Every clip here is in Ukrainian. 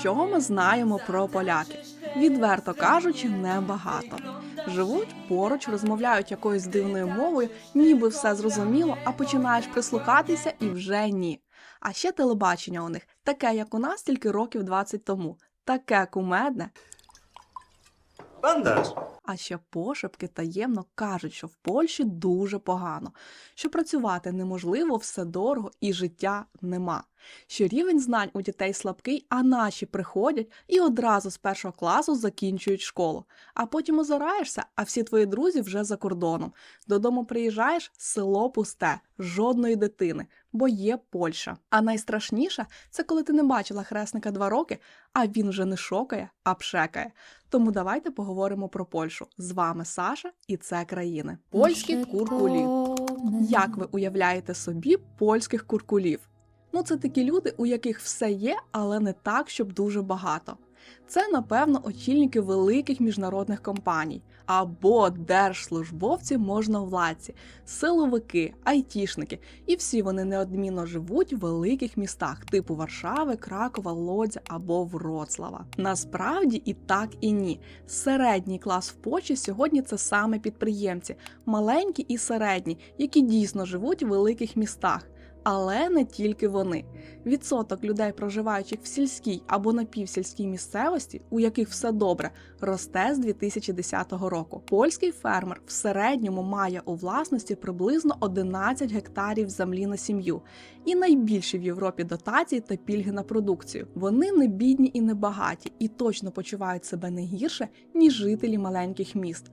Що ми знаємо про поляків? Відверто кажучи, небагато. Живуть поруч, розмовляють якоюсь дивною мовою, ніби все зрозуміло, а починаєш прислухатися і вже ні. А ще телебачення у них таке, як у нас, тільки років 20 тому. Таке кумедне, Bandaż. А ще пошепки таємно кажуть, що в Польщі дуже погано, що працювати неможливо, все дорого і життя нема. Що рівень знань у дітей слабкий, а наші приходять і одразу з першого класу закінчують школу. А потім озираєшся, а всі твої друзі вже за кордоном. Додому приїжджаєш, село пусте, жодної дитини, бо є Польща. А найстрашніше це коли ти не бачила хресника два роки, а він вже не шокає, а пшекає. Тому давайте поговоримо про Польщу. З вами Саша, і це країни. Польські куркулі. Як ви уявляєте собі польських куркулів? Ну, це такі люди, у яких все є, але не так, щоб дуже багато. Це, напевно, очільники великих міжнародних компаній або держслужбовці можновладці, силовики, айтішники, і всі вони неодмінно живуть в великих містах, типу Варшави, Кракова, Лодзя або Вроцлава. Насправді і так, і ні. Середній клас в Польщі сьогодні це саме підприємці, маленькі і середні, які дійсно живуть в великих містах. Але не тільки вони. Відсоток людей, проживаючих в сільській або напівсільській місцевості, у яких все добре, росте з 2010 року. Польський фермер в середньому має у власності приблизно 11 гектарів землі на сім'ю і найбільші в Європі дотації та пільги на продукцію. Вони не бідні і не багаті, і точно почувають себе не гірше, ніж жителі маленьких міст.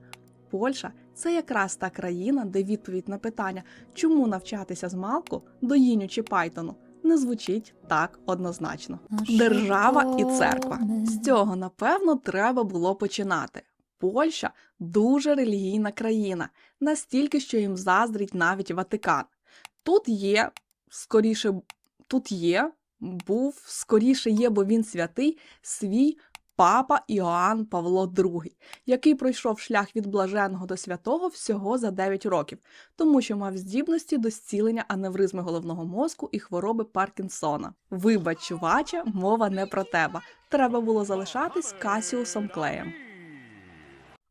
Польща це якраз та країна, де відповідь на питання, чому навчатися з малку до Їню чи Пайтону, не звучить так однозначно. Держава і церква. З цього, напевно, треба було починати. Польща дуже релігійна країна, настільки, що їм заздрить навіть Ватикан. Тут є, скоріше, тут є, був, скоріше є, бо він святий, свій папа Іоанн Павло II, який пройшов шлях від блаженного до святого всього за 9 років, тому що мав здібності до зцілення аневризми головного мозку і хвороби Паркінсона. Вибач, чуваче, мова не про тебе. Треба було залишатись Касіусом Клеєм.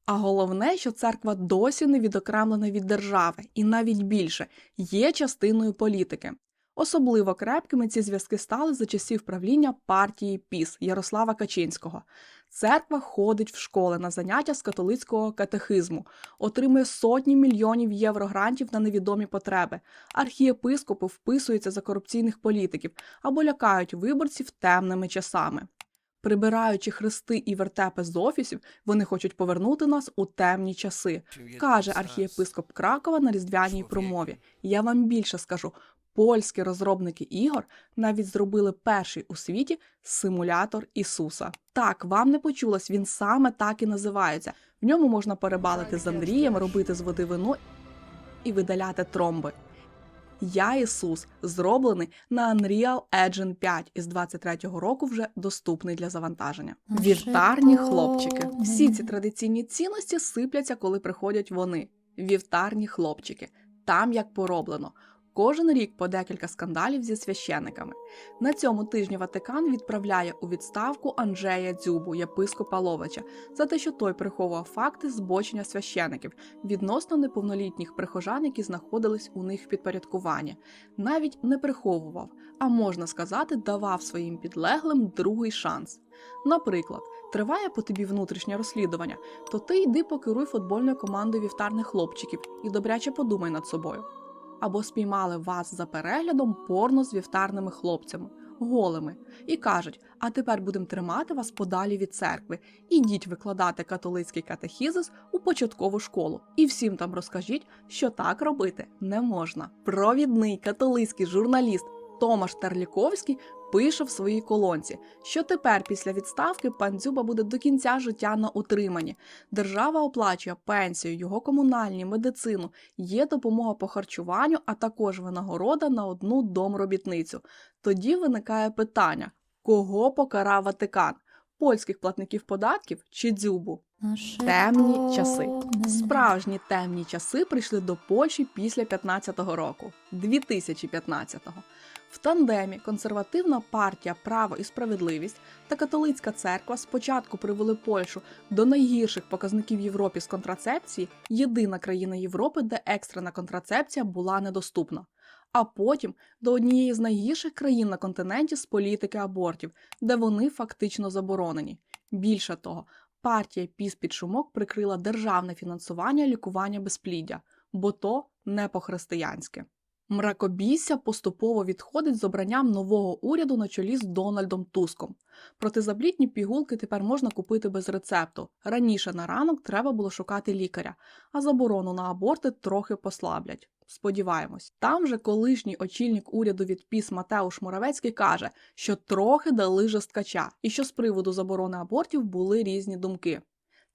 А головне, що церква досі не відокремлена від держави, і навіть більше є частиною політики. Особливо крепкими ці зв'язки стали за часів правління партії ПІС Ярослава Качинського. Церква ходить в школи на заняття з католицького катехизму, отримує сотні мільйонів євро грантів на невідомі потреби. Архієпископи вписуються за корупційних політиків або лякають виборців темними часами. Прибираючи хрести і вертепи з офісів, вони хочуть повернути нас у темні часи, каже архієпископ Кракова на різдвяній промові. Я вам більше скажу. Польські розробники ігор навіть зробили перший у світі симулятор Ісуса. Так, вам не почулось, він саме так і називається. В ньому можна перебалити з Андрієм, робити з води вино і видаляти тромби. Я Ісус зроблений на Unreal Engine 5 із 23-го року вже доступний для завантаження. Вівтарні хлопчики. Всі ці традиційні цінності сипляться, коли приходять вони. Вівтарні хлопчики. Там як пороблено. Кожен рік по декілька скандалів зі священиками. На цьому тижні Ватикан відправляє у відставку Анджея Дзюбу, єпископа Ловича, за те, що той приховував факти збочення священиків відносно неповнолітніх прихожан, які знаходились у них в підпорядкуванні. Навіть не приховував, а можна сказати, давав своїм підлеглим другий шанс. Наприклад, триває по тобі внутрішнє розслідування, то ти йди покеруй футбольною командою вівтарних хлопчиків і добряче подумай над собою або спіймали вас за переглядом порно з вівтарними хлопцями, голими, і кажуть: а тепер будемо тримати вас подалі від церкви. Ідіть викладати католицький катехізис у початкову школу, і всім там розкажіть, що так робити не можна. Провідний католицький журналіст Томаш Терліковський пише в своїй колонці, що тепер після відставки пан Дзюба буде до кінця життя на утриманні. Держава оплачує пенсію, його комунальні, медицину, є допомога по харчуванню, а також винагорода на одну домробітницю. Тоді виникає питання: кого покарав Ватикан? Польських платників податків чи дзюбу? Темні часи. Справжні темні часи прийшли до Польщі після 15-го року, 2015-го. В тандемі консервативна партія Право і справедливість та католицька церква спочатку привели Польщу до найгірших показників Європі з контрацепції, єдина країна Європи, де екстрена контрацепція була недоступна. А потім до однієї з найгірших країн на континенті з політики абортів, де вони фактично заборонені. Більше того, партія піс під шумок прикрила державне фінансування лікування безпліддя, бо то не по-християнськи. Мракобісся поступово відходить з обранням нового уряду на чолі з Дональдом Туском. Протизаблітні пігулки тепер можна купити без рецепту. Раніше на ранок треба було шукати лікаря, а заборону на аборти трохи послаблять. Сподіваємось, там же колишній очільник уряду від ПІС Матеуш Моравецький каже, що трохи дали жесткача, і що з приводу заборони абортів були різні думки.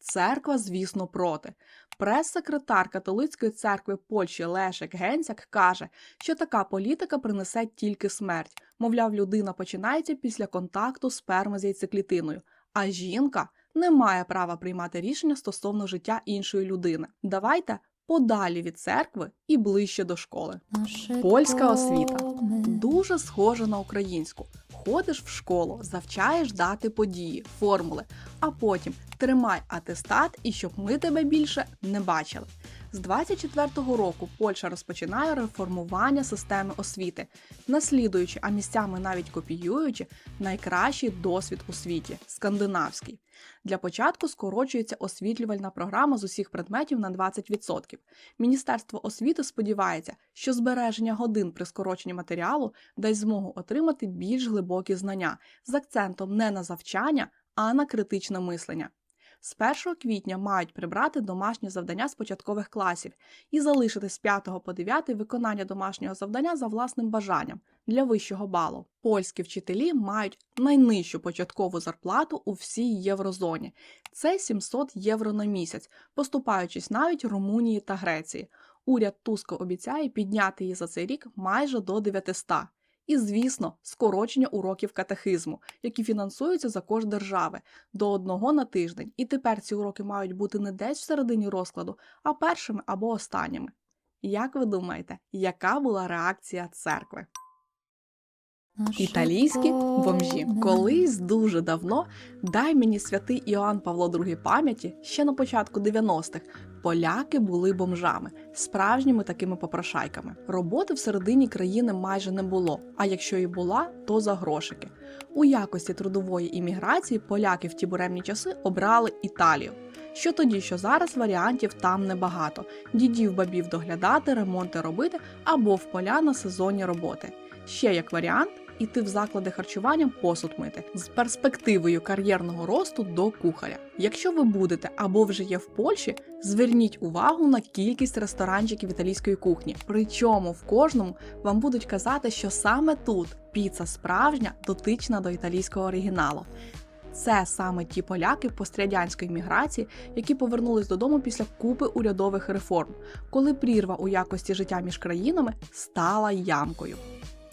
Церква, звісно, проти. Прес-секретар католицької церкви Польщі Лешек Генцяк каже, що така політика принесе тільки смерть. Мовляв, людина починається після контакту сперми з яйцеклітиною, а жінка не має права приймати рішення стосовно життя іншої людини. Давайте подалі від церкви і ближче до школи. Польська освіта дуже схожа на українську. Ходиш в школу, завчаєш дати події, формули, а потім тримай атестат і щоб ми тебе більше не бачили. З 24-го року Польща розпочинає реформування системи освіти, наслідуючи, а місцями навіть копіюючи найкращий досвід у світі скандинавський. Для початку скорочується освітлювальна програма з усіх предметів на 20%. Міністерство освіти сподівається, що збереження годин при скороченні матеріалу дасть змогу отримати більш глибокі знання з акцентом не на завчання, а на критичне мислення. З 1 квітня мають прибрати домашні завдання з початкових класів і залишити з 5 по 9 виконання домашнього завдання за власним бажанням для вищого балу. Польські вчителі мають найнижчу початкову зарплату у всій єврозоні. Це 700 євро на місяць, поступаючись навіть Румунії та Греції. Уряд Туско обіцяє підняти її за цей рік майже до 900. І, звісно, скорочення уроків катехизму, які фінансуються за кошт держави до одного на тиждень. І тепер ці уроки мають бути не десь всередині розкладу, а першими або останніми. Як ви думаєте, яка була реакція церкви? Італійські бомжі. Колись дуже давно дай мені святий Іоанн Павло II пам'яті ще на початку 90-х. Поляки були бомжами, справжніми такими попрошайками. Роботи всередині країни майже не було. А якщо і була, то за грошики. У якості трудової імміграції поляки в ті буремні часи обрали Італію. Що тоді, що зараз варіантів там небагато: дідів бабів доглядати, ремонти робити або в поля на сезонні роботи. Ще як варіант іти в заклади харчування посуд мити з перспективою кар'єрного росту до кухаря. Якщо ви будете або вже є в Польщі, зверніть увагу на кількість ресторанчиків італійської кухні. Причому в кожному вам будуть казати, що саме тут піца справжня, дотична до італійського оригіналу. Це саме ті поляки пострадянської міграції, які повернулись додому після купи урядових реформ, коли прірва у якості життя між країнами стала ямкою.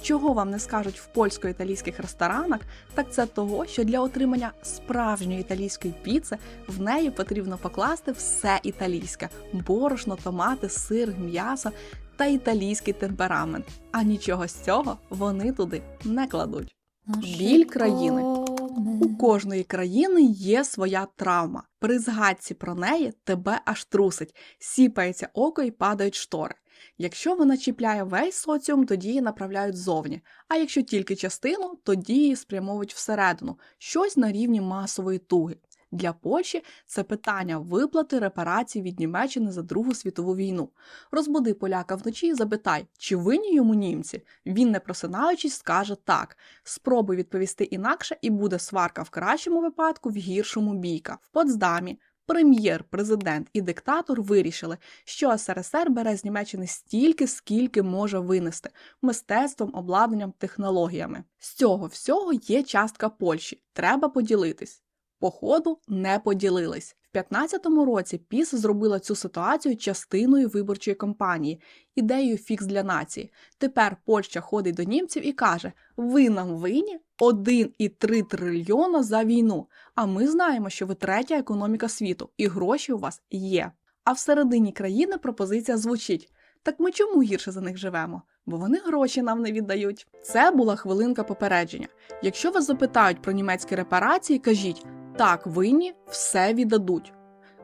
Чого вам не скажуть в польсько-італійських ресторанах, так це того, що для отримання справжньої італійської піци в неї потрібно покласти все італійське: борошно, томати, сир, м'ясо та італійський темперамент. А нічого з цього вони туди не кладуть. Біль країни. У кожної країни є своя травма. При згадці про неї тебе аж трусить, сіпається око і падають штори. Якщо вона чіпляє весь соціум, тоді її направляють зовні. А якщо тільки частину, тоді її спрямовують всередину, щось на рівні масової туги. Для Польщі це питання виплати репарацій від Німеччини за Другу світову війну. Розбуди поляка вночі і запитай, чи винні йому німці. Він, не просинаючись, скаже так. Спробуй відповісти інакше, і буде сварка в кращому випадку, в гіршому бійка. В Потсдамі Прем'єр, президент і диктатор вирішили, що СРСР бере з Німеччини стільки, скільки може винести мистецтвом, обладнанням, технологіями. З цього всього є частка Польщі. Треба поділитись. Походу не поділились. В 15-му році ПІС зробила цю ситуацію частиною виборчої кампанії, ідеєю фікс для нації. Тепер Польща ходить до німців і каже: ви нам винні 1,3 трильйона за війну. А ми знаємо, що ви третя економіка світу, і гроші у вас є. А всередині країни пропозиція звучить: Так ми чому гірше за них живемо? Бо вони гроші нам не віддають. Це була хвилинка попередження. Якщо вас запитають про німецькі репарації, кажіть так, винні, все віддадуть.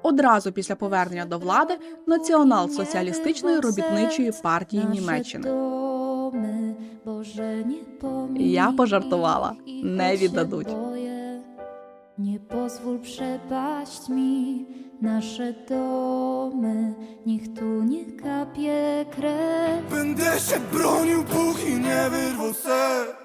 Одразу після повернення до влади Націонал-соціалістичної робітничої партії Німеччини. Я пожартувала. Не віддадуть. Przepaść mi nasze domy, niech tu nie kapie krew. Będę się bronił, póki nie wyrwał ser